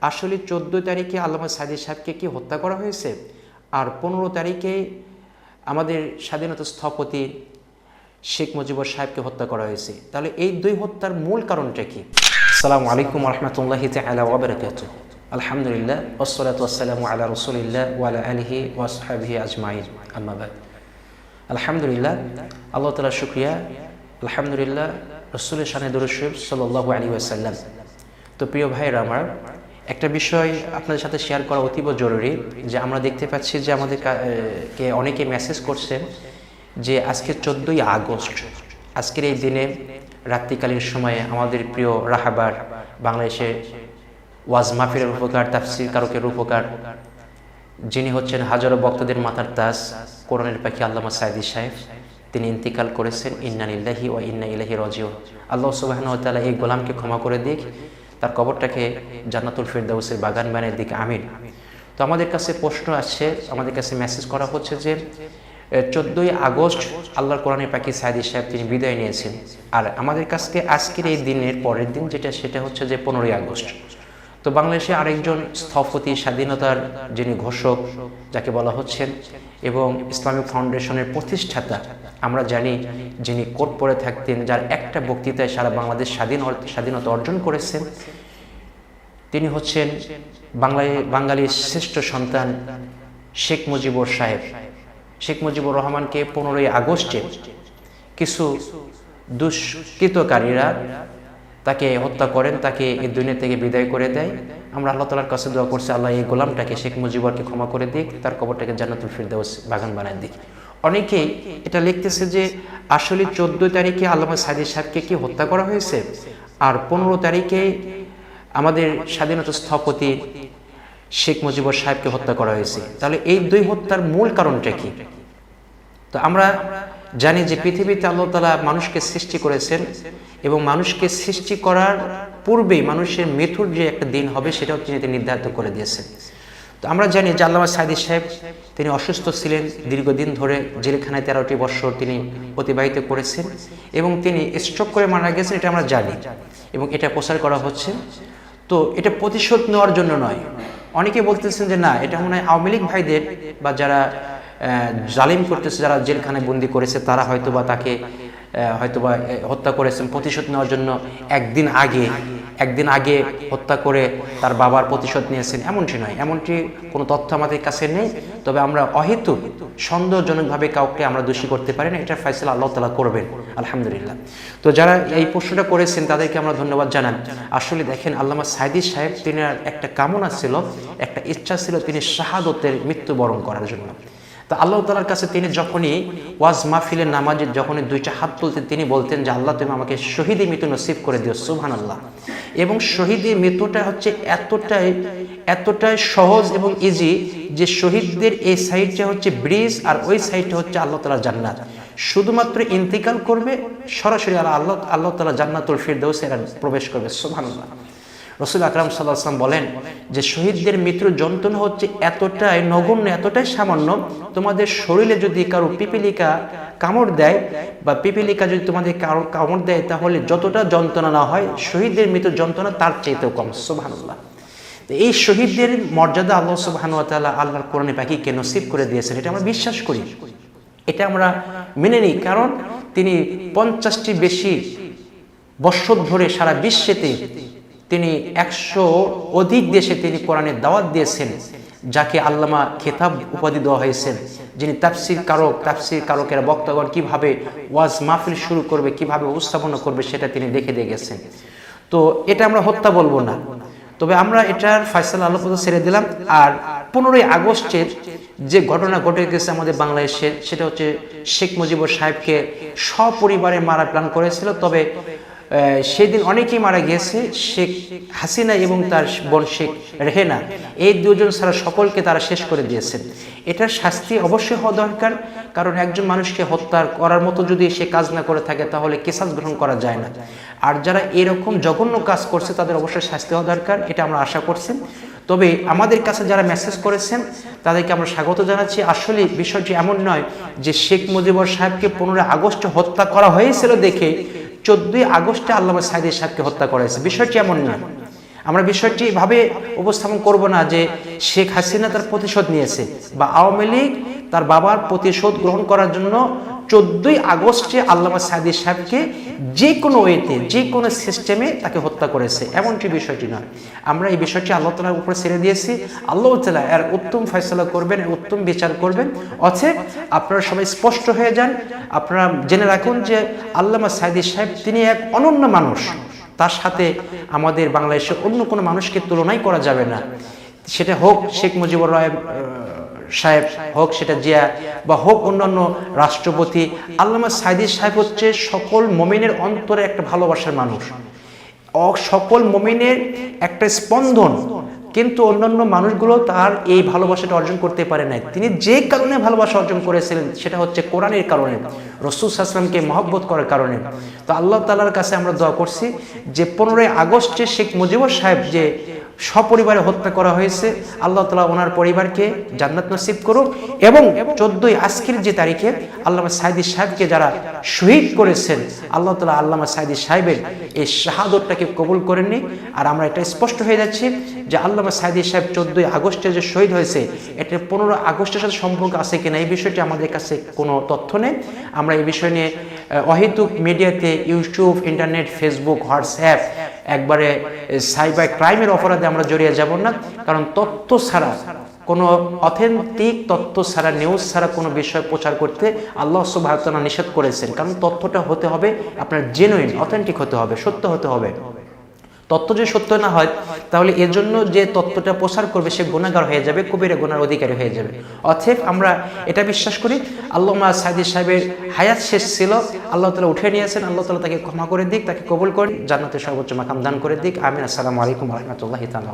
আসলে চোদ্দ তারিখে আল্লামা সাদির সাহেবকে কি হত্যা করা হয়েছে? আর পনেরো তারিখে আমাদের স্বাধীনতা স্থপতি শেখ মুজিবুর সাহেবকে হত্যা করা হয়েছে। তাহলে এই দুই হত্যার মূল কারণটা কি? সালাম আলাইকুম রহমতুল্লাহ তালা ওবরাকাত আলহামদুলিল্লাহ ওসলাত ওসালামু আলা রসুলিল্লাহ ওয়ালা আলহি ওয়াসহাবিহি আজমাইন। আম্মাবাদ আলহামদুলিল্লাহ, আল্লাহ তালা শুক্রিয়া। আলহামদুলিল্লাহ রসুল শানে দুরুশিব সাল্লু আলী ওয়াসাল্লাম। তো প্রিয় ভাইরা আমার একটা বিষয় আপনাদের সাথে শেয়ার করা অতীব জরুরি, যে আমরা দেখতে পাচ্ছি যে আমাদের কে অনেকে মেসেজ করছেন যে আজকে চোদ্দোই আগস্ট, আজকের এই দিনে রাত্রিকালীন সময়ে আমাদের প্রিয় রাহাবার বাংলাদেশে ওয়াজ মাহফিলের উপকার তাফসির কারকের উপকার যিনি হচ্ছেন হাজারো ভক্তদের মাথার তাস কোরআনের পাখি আল্লামা সাইদি সাহেব, তিনি ইন্তিকাল করেছেন ইন্নানিল্লাহি ও ইন্না ইলাহি রজিও আল্লাহ সুবাহন তালা এই গোলামকে ক্ষমা করে দিক। তার কবরটাকে জান্নাতুল ফিরদাউসের বাগান বানের দিকে, আমিন। তো আমাদের কাছে প্রশ্ন আসছে, আমাদের কাছে মেসেজ করা হচ্ছে যে চোদ্দোই আগস্ট আল্লাহর কোরআনে পাখি সাইদি সাহেব তিনি বিদায় নিয়েছেন। আর আমাদের কাছকে আজকের এই দিনের পরের দিন যেটা, সেটা হচ্ছে যে পনেরোই আগস্ট। তো বাংলাদেশে আরেকজন স্থপতি স্বাধীনতার যিনি ঘোষক, যাকে বলা হচ্ছেন এবং ইসলামিক ফাউন্ডেশনের প্রতিষ্ঠাতা, আমরা জানি যিনি কোর্ট পড়ে থাকতেন, যার একটা বক্তৃতায় সারা বাংলাদেশ স্বাধীন স্বাধীনতা অর্জন করেছেন। তিনি হচ্ছেন বাংলায় বাঙালির শ্রেষ্ঠ সন্তান শেখ মুজিবুর সাহেব। শেখ মুজিবুর রহমানকে পনেরোই আগস্টে কিছু দুষ্কৃতকারীরা তাকে হত্যা করেন, তাকে এই দুনিয়া থেকে বিদায় করে দেয়। আমরা আল্লাহ তালার কাছে দোয়া করছি, আল্লাহ এই গোলামটাকে শেখ মুজিবরকে ক্ষমা করে দিক, তার কবরটাকে জান্নাতুল ফিরদাউস বাগান বানায় দিক। অনেকেই এটা লিখতেছে যে আসলে চোদ্দ তারিখে আল্লামা সাদির সাহেবকে কি হত্যা করা হয়েছে? আর পনেরো তারিখে আমাদের স্বাধীনতা স্থপতি শেখ মুজিবর সাহেবকে হত্যা করা হয়েছে। তাহলে এই দুই হত্যার মূল কারণটা কি? তো আমরা জানি যে পৃথিবীতে আল্লাহ তালা মানুষকে সৃষ্টি করেছেন এবং মানুষকে সৃষ্টি করার পূর্বেই মানুষের মৃত্যুর যে একটা দিন হবে সেটাও তিনি নির্ধারিত করে দিয়েছেন। তো আমরা জানি যে আল্লামা সাইদি সাহেব, তিনি অসুস্থ ছিলেন দীর্ঘদিন ধরে, জেলখানায় তেরোটি বছর তিনি অতিবাহিত করেছেন এবং তিনি স্ট্রোক করে মারা গেছেন, এটা আমরা জানি এবং এটা প্রচার করা হচ্ছে। তো এটা প্রতিশোধ নেওয়ার জন্য নয়। অনেকে বলতেছেন যে না, এটা মনে হয় আওয়ামী লীগ ভাইদের বা যারা জালিম করতেছে যারা জেলখানায় বন্দি করেছে তারা হয়তো বা তাকে আহ, হয়তো বা হত্যা করেছেন। প্রতিশোধ নেওয়ার জন্য একদিন আগে একদিন আগে হত্যা করে তার বাবার প্রতিশোধ নিয়েছেন। এমনটি নয়। এমনটি কোনো তথ্য আমাদের কাছে নেই। তবে আমরা অহেতু সন্দেহজনকভাবে কাউকে আমরা দোষী করতে পারি না। এটা ফয়সলা আল্লাহ তালা করবেন। আলহামদুলিল্লাহ। তো যারা এই প্রশ্নটা করেছেন তাদেরকে আমরা ধন্যবাদ জানান আসলে দেখেন আল্লামা সাইদি সাহেব তিনি একটা কামনা ছিল একটা ইচ্ছা ছিল তিনি শাহাদতের মৃত্যুবরণ করার জন্য। তা আল্লাহ তালার কাছে তিনি যখনই ওয়াজ মাহফিলের নামাজে যখনই দুইটা হাত তুলতেন, তিনি বলতেন যে, আল্লাহ, তুমি আমাকে শহীদে মৃত্যু নসিব করে দিও সুবহান আল্লাহ এবং শহীদের মৃত্যুটা হচ্ছে এতটাই এতটাই সহজ এবং ইজি যে শহীদদের এই সাইডটা হচ্ছে ব্রিজ আর ওই সাইডটা হচ্ছে আল্লাহ তালার জান্নাত। শুধুমাত্র ইন্তিকাল করবে, সরাসরি আল্লাহ আল্লাহ তালা জান্নাতুল ফিরদৌসে এরা প্রবেশ করবে সুবহান আল্লাহ রসুল আকরাম সাল্লাহাম বলেন যে শহীদদের মৃত্যুর যন্ত্রণা হচ্ছে এতটাই নগণ্য, এতটাই সামান্য। তোমাদের শরীরে যদি কারও পিপিলিকা কামড় দেয় বা পিপিলিকা যদি তোমাদের কারও কামড় দেয়, তাহলে যতটা যন্ত্রণা না হয়, শহীদদের মৃত্যুর যন্ত্রণা তার চাইতেও কম। সুবহানাল্লাহ। তো এই শহীদদের মর্যাদা আল্লাহ সুবহান তাআলা আল্লাহর কোরআনে পাখিকে নসিব করে দিয়েছেন। এটা আমরা বিশ্বাস করি। এটা আমরা মেনে নিই। কারণ তিনি পঞ্চাশটি বেশি বৎসর ধরে সারা বিশ্বেতে তিনি একশো অধিক দেশে তিনি কোরআনের দাওয়াত দিয়েছেন, যাকে আল্লামা খেতাব উপাধি দেওয়া হয়েছে যিনি তাফসির কারক, তাফসির কারকেরা বক্তাগণ কীভাবে ওয়াজ মাহফিল শুরু করবে, কীভাবে উপস্থাপনা করবে, সেটা তিনি দেখে দিয়ে গেছেন। তো এটা আমরা হত্যা বলব না। তবে আমরা এটার ফয়সালা আল্লাহ ছেড়ে দিলাম। আর পনেরোই আগস্টের যে ঘটনা ঘটে গেছে আমাদের বাংলাদেশে, সেটা হচ্ছে শেখ মুজিবুর সাহেবকে সপরিবারে মারা প্ল্যান করেছিল। তবে সেদিন অনেকেই মারা গিয়েছে, শেখ হাসিনা এবং তার বোন শেখ রেহেনা। এই দুজন ছাড়া সকলকে তারা শেষ করে দিয়েছেন। এটার শাস্তি অবশ্যই হওয়া দরকার, কারণ একজন মানুষকে হত্যা করার মতো যদি সে কাজ না করে থাকে, তাহলে কেসাস গ্রহণ করা যায় না। আর যারা এরকম জঘন্য কাজ করছে, তাদের অবশ্যই শাস্তি হওয়া দরকার, এটা আমরা আশা করছি। তবে আমাদের কাছে যারা মেসেজ করেছেন, তাদেরকে আমরা স্বাগত জানাচ্ছি। আসলে বিষয়টি এমন নয় যে শেখ মুজিবর সাহেবকে পনেরোই আগস্ট হত্যা করা হয়েছিল দেখে চোদ্দই আগস্টে আল্লামা সাইদের সাহেবকে হত্যা করেছে বিষয়টি এমন না। আমরা বিষয়টি এভাবে উপস্থাপন করব না যে শেখ হাসিনা তার প্রতিশোধ নিয়েছে বা আওয়ামী লীগ তার বাবার প্রতিশোধ গ্রহণ করার জন্য চোদ্দই আগস্টে আল্লামা সাদি সাহেবকে যে কোনো ওয়েতে, যে কোনো সিস্টেমে তাকে হত্যা করেছে। এমনটি বিষয়টি নয়। আমরা এই বিষয়টি আল্লাহ তালার উপরে ছেড়ে দিয়েছি। আল্লাহ তালা এর উত্তম ফয়সলা করবেন, এর উত্তম বিচার করবেন। অথব আপনারা সবাই স্পষ্ট হয়ে যান। আপনারা জেনে রাখুন যে আল্লামা সাইদি সাহেব তিনি এক অনন্য মানুষ। তার সাথে আমাদের বাংলাদেশে অন্য কোনো মানুষকে তুলনাই করা যাবে না। সেটা হোক শেখ মুজিবুর রয় সাহেব হোক, সেটা জিয়া বা হোক অন্যান্য রাষ্ট্রপতি, আল্লামা সাইদি সাহেব হচ্ছে সকল মমিনের অন্তরে একটা ভালোবাসার মানুষ। সকল মমিনের একটা স্পন্দন, কিন্তু অন্যান্য মানুষগুলো তার এই ভালোবাসাটা অর্জন করতে পারে নাই। তিনি যে কারণে ভালোবাসা অর্জন করেছিলেন, সেটা হচ্ছে কোরআনের কারণে, রসুল সাসলামকে মহব্বত করার কারণে। তো আল্লাহ তালার কাছে আমরা দোয়া করছি যে, পনেরোই আগস্টে শেখ মুজিবুর সাহেব যে সপরিবারে হত্যা করা হয়েছে। আল্লাহ তালা ওনার পরিবারকে জান্নাত নসিব করুক এবং চোদ্দই আজকের যে তারিখে আল্লামা সাইদি সাহেবকে যারা শহীদ করেছেন, আল্লাহ তালা আল্লামা সাইদি সাহেবের এই শাহাদতটাকে কবুল করেননি। আর আমরা এটা স্পষ্ট হয়ে যাচ্ছি যে আল্লামা সাইদি সাহেব চোদ্দই আগস্টে যে শহীদ হয়েছে, এটা পনেরো আগস্টের সাথে সম্পর্ক আছে কিনা এই বিষয়টি আমাদের কাছে কোনো তথ্য নেই। আমরা এই বিষয় নিয়ে অহেতুক মিডিয়াতে ইউটিউব, ইন্টারনেট, ফেসবুক, হোয়াটসঅ্যাপ একবারে সাইবার ক্রাইমের অপরাধে আমরা জড়িয়ে যাব না, কারণ তথ্য ছাড়া, কোনো অথেন্টিক তথ্য ছাড়া নিউজ ছাড়া কোনো বিষয় প্রচার করতে আল্লাহ সুবাহতালা নিষেধ করেছেন। কারণ তথ্যটা হতে হবে আপনার জেনুইন অথেন্টিক হতে হবে, সত্য হতে হবে। তথ্য যে সত্য না হয়, তাহলে এর জন্য যে তত্ত্বটা প্রসার করবে, সে গুণাগার হয়ে যাবে, কবিরা গুণার অধিকারী হয়ে যাবে। অথেব আমরা এটা বিশ্বাস করি, আল্লামা সাইদি সাহেবের হায়াত শেষ ছিল, আল্লাহ তালা উঠে নিয়েছেন, আল্লাহ তালা তাকে ক্ষমা করে দিক, তাকে কবুল করে, জান্নাতের সর্বোচ্চ মাকাম দান করে দিক। আমিন। আসসালামু আলাইকুম রহমতুল্লাহ তালা